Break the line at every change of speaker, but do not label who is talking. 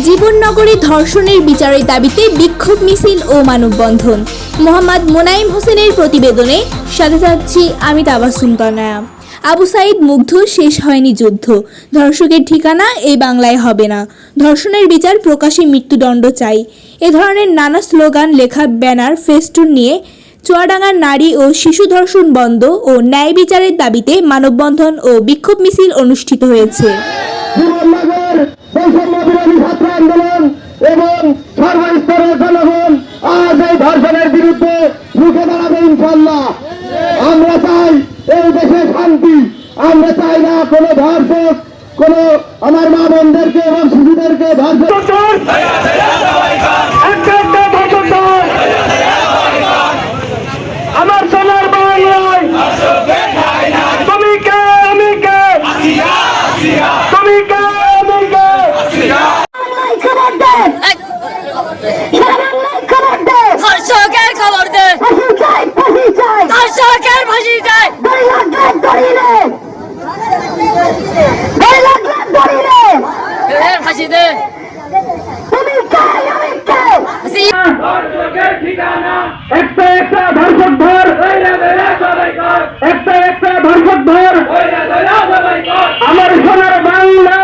জীবননগরে ধর্ষণের বিচারের দাবিতে বিক্ষোভ মিছিল ও মানববন্ধন। মোহাম্মদ মোনাইম হোসেনের প্রতিবেদনে সাথে থাকছি আমি তাবাসুম তনয়া আবু সাইদ মুগ্ধ, শেষ হয়নি যুদ্ধ। ধর্ষকের ঠিকানা এই বাংলায় হবে না। ধর্ষণের বিচার প্রকাশে মৃত্যুদণ্ড চাই। এ ধরনের নানা স্লোগান, লেখা, ব্যানার, ফেস্টুন নিয়ে চুয়াডাঙ্গার নারী ও শিশু ধর্ষণ বন্ধ ও ন্যায় বিচারের দাবিতে মানববন্ধন ও বিক্ষোভ মিছিল অনুষ্ঠিত হয়েছে।
আন্দোলন এবং সর্বস্তরের জনগণ আজ এই ধর্ষণের বিরুদ্ধে রুখে দাঁড়াবে ইনশাল্লাহ আমরা চাই এই দেশে শান্তি, আমরা চাই না কোনো ধর্ষক, কোনো আমার মা বোনদেরকে এবং শিশুদেরকে ধর্ষণ। আমার একটা একটা ধর্ষক ধর। একটা একটা ধর্ষক ধর। আমার সোনার ধর্ষক